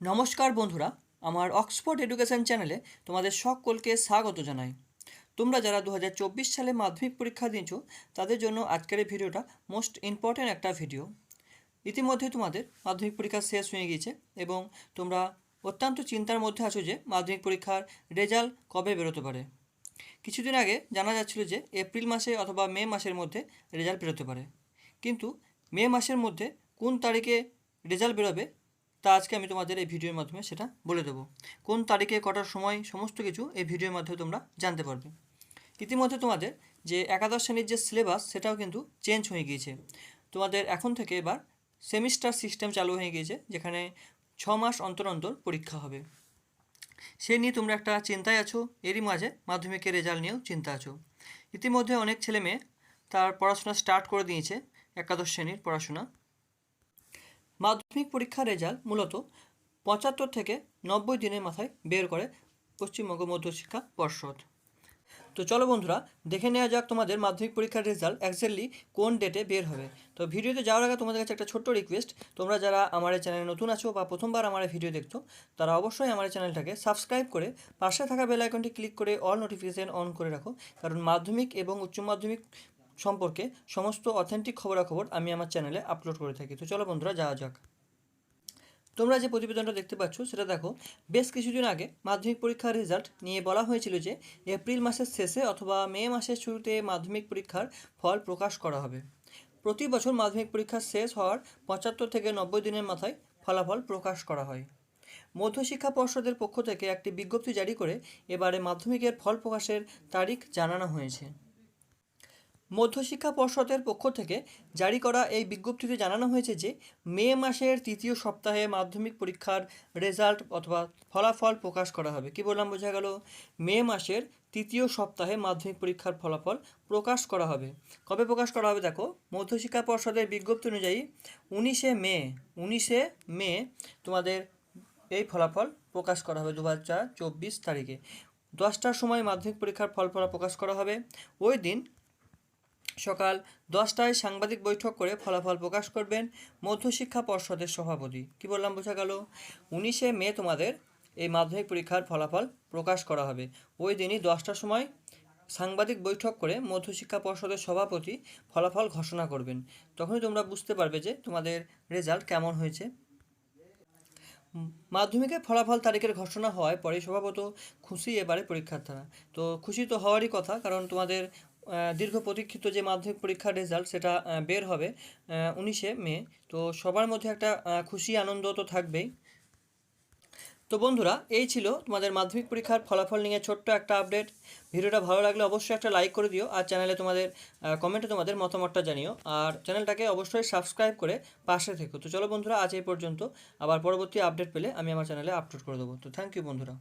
নমস্কার বন্ধুরা, আমার অক্সফোর্ড এডুকেশন চ্যানেলে তোমাদের সকলকে স্বাগত জানাই। তোমরা যারা দু হাজার চব্বিশ সালে মাধ্যমিক পরীক্ষা দিয়েছ, তাদের জন্য আজকের এই ভিডিওটা মোস্ট ইম্পর্ট্যান্ট একটা ভিডিও। ইতিমধ্যে তোমাদের মাধ্যমিক পরীক্ষা শেষ হয়ে গিয়েছে এবং তোমরা অত্যন্ত চিন্তার মধ্যে আছো যে মাধ্যমিক পরীক্ষার রেজাল্ট কবে বেরোতে পারে। কিছুদিন আগে জানা যাচ্ছিল যে এপ্রিল মাসে অথবা মে মাসের মধ্যে রেজাল্ট বেরোতে পারে। কিন্তু মে মাসের মধ্যে কোন তারিখে রেজাল্ট বেরোবে তা আজকে আমি তোমাদের এই ভিডিওর মাধ্যমে সেটা বলে দেবো। কোন তারিখে, কটার সময়, সমস্ত কিছু এই ভিডিওর মাধ্যমে তোমরা জানতে পারবে। ইতিমধ্যে তোমাদের যে একাদশ শ্রেণির যে সিলেবাস, সেটাও কিন্তু চেঞ্জ হয়ে গিয়েছে। তোমাদের এখন থেকে এবার সেমিস্টার সিস্টেম চালু হয়ে গিয়েছে, যেখানে ছ মাস অন্তর অন্তর পরীক্ষা হবে। সে নিয়ে তোমরা একটা চিন্তায় আছো, এরই মাঝে মাধ্যমিকের রেজাল্ট নিয়েও চিন্তা আছো। ইতিমধ্যে অনেক ছেলে মেয়ে তার পড়াশোনা স্টার্ট করে দিয়েছে, একাদশ শ্রেণির পড়াশোনা। মাধ্যমিক পরীক্ষার রেজাল্ট মূলত পঁচাত্তর থেকে নব্বই দিনের মাথায় বের করে পশ্চিমবঙ্গ মধ্যশিক্ষা পর্ষদ। তো চলো বন্ধুরা, দেখে নেওয়া যাক তোমাদের মাধ্যমিক পরীক্ষার রেজাল্ট একজ্যাক্টলি কোন ডেটে বের হবে। তো ভিডিওতে যাওয়ার আগে তোমাদের কাছে একটা ছোট্ট রিকোয়েস্ট তোমরা যারা আমার চ্যানেলে নতুন আছো বা প্রথমবার আমার ভিডিও দেখছ, তারা অবশ্যই আমার চ্যানেলটাকে সাবস্ক্রাইব করে পাশে থাকা বেল আইকনটি ক্লিক করে অল নোটিফিকেশান অন করে রাখো। কারণ মাধ্যমিক এবং উচ্চ মাধ্যমিক সম্পর্কে সমস্ত অথেন্টিক খবরাখবর আমি আমার চ্যানেলে আপলোড করে থাকি। তো চলো বন্ধুরা, যাওয়া যাক। তোমরা যে প্রতিবেদনটা দেখতে পাচ্ছ, সেটা দেখো, বেশ কিছুদিন আগে মাধ্যমিক পরীক্ষার রেজাল্ট নিয়ে বলা হয়েছিল যে, এপ্রিল মাসের শেষে অথবা মে মাসের শুরুতে মাধ্যমিক পরীক্ষার ফল প্রকাশ করা হবে। প্রতি বছর মাধ্যমিক পরীক্ষা শেষ হওয়ার পঁচাত্তর থেকে নব্বই দিনের মাথায় ফলাফল প্রকাশ করা হয়। মধ্যশিক্ষা পর্ষদের পক্ষ থেকে একটি বিজ্ঞপ্তি জারি করে এবারে মাধ্যমিকের ফল প্রকাশের তারিখ জানানো হয়েছে। মধ্যশিক্ষা পর্ষদের পক্ষ থেকে জারি করা এই বিজ্ঞপ্তিতে জানানো হয়েছে যে মে মাসের তৃতীয় সপ্তাহে মাধ্যমিক পরীক্ষার রেজাল্ট অথবা ফলাফল প্রকাশ করা হবে। কি বললাম, বোঝা গেল? মে মাসের তৃতীয় সপ্তাহে মাধ্যমিক পরীক্ষার ফলাফল প্রকাশ করা হবে। কবে প্রকাশ করা হবে দেখো? মধ্যশিক্ষা পর্ষদের বিজ্ঞপ্তি অনুযায়ী উনিশে মে উনিশে মে তোমাদের এই ফলাফল প্রকাশ করা হবে দু হাজার চব্বিশ তারিখে। দশটার সময় মাধ্যমিক পরীক্ষার ফল ফলা প্রকাশ করা হবে। ওই দিন সকাল দশটায় সাংবাদিক বৈঠক করে ফলাফল প্রকাশ করবেন মধ্যশিক্ষা পর্ষদের সভাপতি। কি বললাম, বোঝা গেল? উনিশে মে তোমাদের এই মাধ্যমিক পরীক্ষার ফলাফল প্রকাশ করা হবে। ওই দিনই দশটার সময় সাংবাদিক বৈঠক করে মধ্যশিক্ষা পর্ষদের সভাপতি ফলাফল ঘোষণা করবেন। তখনই তোমরা বুঝতে পারবে যে তোমাদের রেজাল্ট কেমন হয়েছে। মাধ্যমিকের ফলাফল তারিখের ঘোষণা হওয়ায় পরে স্বভাবত খুশি এবারে পরীক্ষার্থীরা। তো খুশি তো হওয়ারই কথা, কারণ তোমাদের দীর্ঘ প্রতীক্ষিত যে মাধ্যমিক পরীক্ষার রেজাল্ট সেটা বের হবে উনিশে মে। তো সবার মধ্যে একটা খুশি, আনন্দ তো থাকবেই। তো বন্ধুরা, এই ছিল তোমাদের মাধ্যমিক পরীক্ষার ফলাফল নিয়ে ছোট্ট একটা আপডেট ভিডিওটা ভালো লাগলে অবশ্যই একটা লাইক করে দিও আর চ্যানেলে তোমাদের কমেন্টে তোমাদের মতামতটা জানিও। আর চ্যানেলটাকে অবশ্যই সাবস্ক্রাইব করে পাশে থেকো। তো চলো বন্ধুরা, আজ এই পর্যন্ত। আবার পরবর্তী আপডেট পেলে আমি আমার চ্যানেলে আপলোড করে দেবো। তো থ্যাংক ইউ বন্ধুরা।